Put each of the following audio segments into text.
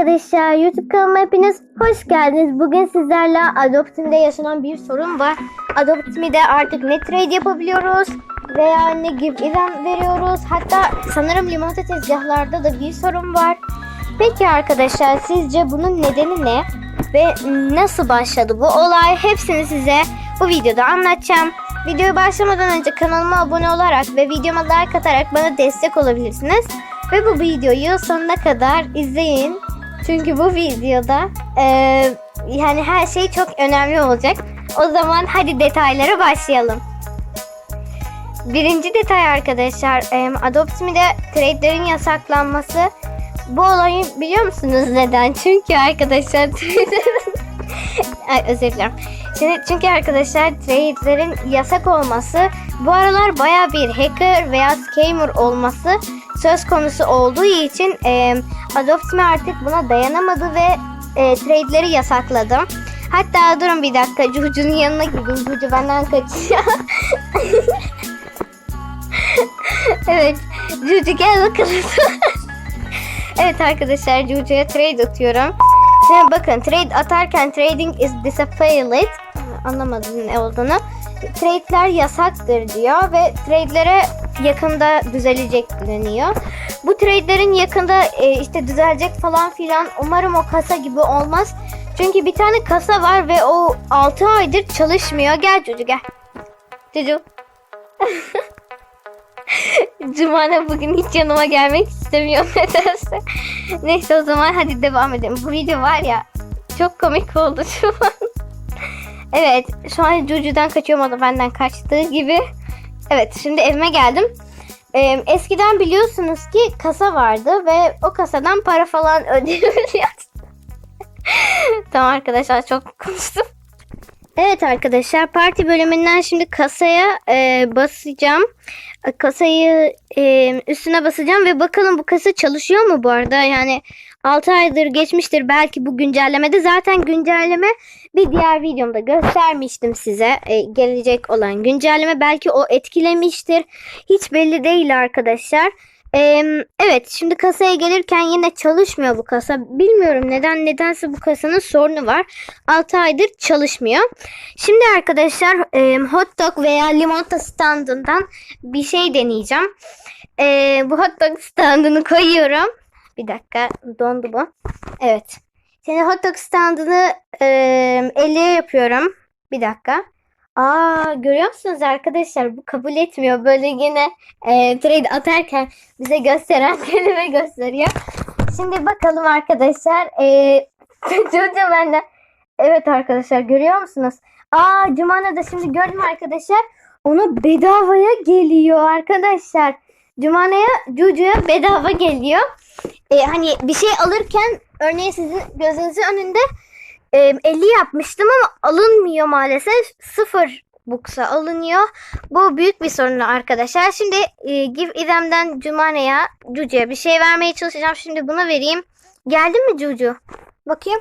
arkadaşlar. YouTube kanalıma hepiniz hoş geldiniz. Bugün sizlerle Adoptime'de yaşanan bir sorun var. Adoptime'de artık ne trade yapabiliyoruz veya ne give event veriyoruz. Hatta sanırım limonata tezgahlarda da bir sorun var. Peki arkadaşlar sizce bunun nedeni ne? Ve nasıl başladı bu olay? Hepsini size bu videoda anlatacağım. Videoya başlamadan önce kanalıma abone olarak ve videoma like atarak bana destek olabilirsiniz. Ve bu videoyu sonuna kadar izleyin. Çünkü bu videoda eee, yani her şey çok önemli olacak. O zaman hadi detaylara başlayalım. Birinci detay arkadaşlar em, Adoptime'de trade'lerin yasaklanması. Bu olayı biliyor musunuz neden? Çünkü arkadaşlar Ay, özür dilerim. Şimdi çünkü arkadaşlar trade'lerin yasak olması bu aralar baya bir hacker veya scammer olması söz konusu olduğu için e, Adoptime artık buna dayanamadı ve e, trade'leri yasakladı. Hatta durun bir dakika Cucu'nun yanına gideyim. Cucu benden kaçıyor. evet. Cucu gel bakalım. evet arkadaşlar Cucu'ya trade atıyorum. Şimdi bakın trade atarken trading is disabled. Anlamadım ne olduğunu. Trade'ler yasaktır diyor ve trade'lere yakında düzelecek deniyor. Bu trade'lerin yakında e, işte düzelecek falan filan umarım o kasa gibi olmaz. Çünkü bir tane kasa var ve o 6 aydır çalışmıyor. Gel Cucu gel. Cucu. Cumane bugün hiç yanıma gelmek istemiyor nedense. Neyse o zaman hadi devam edelim. Bu video var ya çok komik oldu şu an. evet şu an Cucu'dan kaçıyorum o da benden kaçtığı gibi. Evet şimdi evime geldim. Ee, eskiden biliyorsunuz ki kasa vardı ve o kasadan para falan ödeyebiliyoruz. tamam arkadaşlar çok konuştum. Evet arkadaşlar parti bölümünden şimdi kasaya e, basacağım. E, Kasayı e, üstüne basacağım ve bakalım bu kasa çalışıyor mu bu arada? Yani 6 aydır geçmiştir belki bu güncellemede. Zaten güncelleme bir diğer videomda göstermiştim size. E, gelecek olan güncelleme belki o etkilemiştir. Hiç belli değil arkadaşlar. E, evet şimdi kasaya gelirken yine çalışmıyor bu kasa. Bilmiyorum neden nedense bu kasanın sorunu var. 6 aydır çalışmıyor. Şimdi arkadaşlar e, hot dog veya limonata standından bir şey deneyeceğim. E, bu hot dog standını koyuyorum. Bir dakika dondu bu. Evet. Şimdi hot dog standını e, elle yapıyorum. Bir dakika. Aa görüyor musunuz arkadaşlar bu kabul etmiyor. Böyle yine e, trade atarken bize gösteren kelime gösteriyor. Şimdi bakalım arkadaşlar. E, Çocuğum benden. Evet arkadaşlar görüyor musunuz? Aa Cumana da şimdi gördüm arkadaşlar. Ona bedavaya geliyor arkadaşlar. Cumana'ya Cucu'ya bedava geliyor. Ee, hani bir şey alırken örneğin sizin gözünüzün önünde e, 50 yapmıştım ama alınmıyor maalesef. Sıfır buksa alınıyor. Bu büyük bir sorun arkadaşlar. Şimdi e, Give İrem'den Cumana'ya Cucu'ya bir şey vermeye çalışacağım. Şimdi bunu vereyim. Geldi mi Cucu? Bakayım.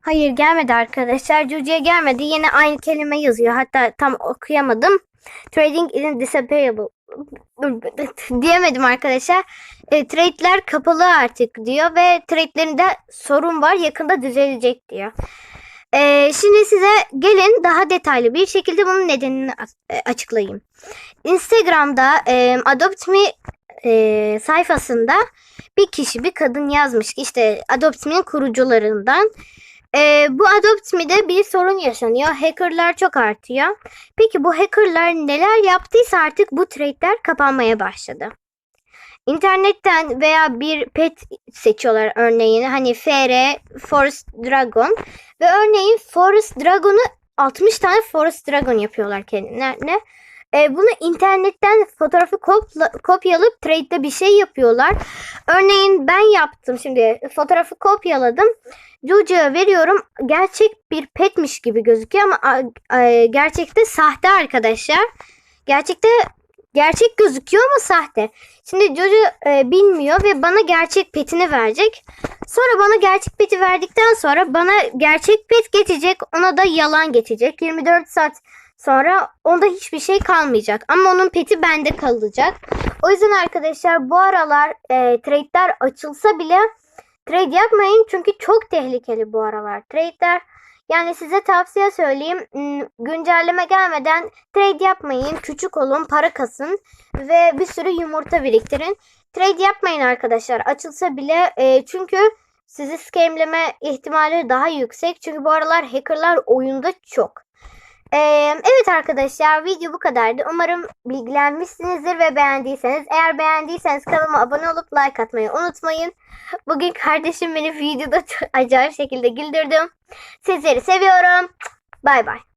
Hayır gelmedi arkadaşlar. Cucu'ya gelmedi. Yine aynı kelime yazıyor. Hatta tam okuyamadım. Trading isn't disappearable. Diyemedim arkadaşlar. E, trade'ler kapalı artık diyor ve trade'lerinde sorun var. Yakında düzelecek diyor. E, şimdi size gelin daha detaylı bir şekilde bunun nedenini e, açıklayayım. Instagram'da e, Adopt Me e, sayfasında bir kişi bir kadın yazmış ki işte Adopt Me'nin kurucularından. Ee, bu Adopt Me'de bir sorun yaşanıyor. Hackerlar çok artıyor. Peki bu hackerlar neler yaptıysa artık bu trade'ler kapanmaya başladı. İnternetten veya bir pet seçiyorlar örneğin hani FR Forest Dragon ve örneğin Forest Dragon'u 60 tane Forest Dragon yapıyorlar kendilerine. Ee, bunu internetten fotoğrafı kopla- kopyalayıp trade'de bir şey yapıyorlar. Örneğin ben yaptım şimdi fotoğrafı kopyaladım. Cucu'ya veriyorum. Gerçek bir petmiş gibi gözüküyor ama a- gerçekte sahte arkadaşlar. Gerçekte gerçek gözüküyor ama sahte. Şimdi Cucu e, bilmiyor ve bana gerçek petini verecek. Sonra bana gerçek peti verdikten sonra bana gerçek pet geçecek. Ona da yalan geçecek. 24 saat sonra onda hiçbir şey kalmayacak. Ama onun peti bende kalacak. O yüzden arkadaşlar bu aralar e, trade'ler açılsa bile trade yapmayın çünkü çok tehlikeli bu aralar trade'ler. Yani size tavsiye söyleyeyim m, güncelleme gelmeden trade yapmayın. Küçük olun, para kasın ve bir sürü yumurta biriktirin. Trade yapmayın arkadaşlar açılsa bile e, çünkü sizi scamleme ihtimali daha yüksek. Çünkü bu aralar hackerlar oyunda çok. Ee, evet arkadaşlar video bu kadardı. Umarım bilgilenmişsinizdir ve beğendiyseniz. Eğer beğendiyseniz kanalıma abone olup like atmayı unutmayın. Bugün kardeşim beni videoda acayip şekilde güldürdüm. Sizleri seviyorum. Bay bay.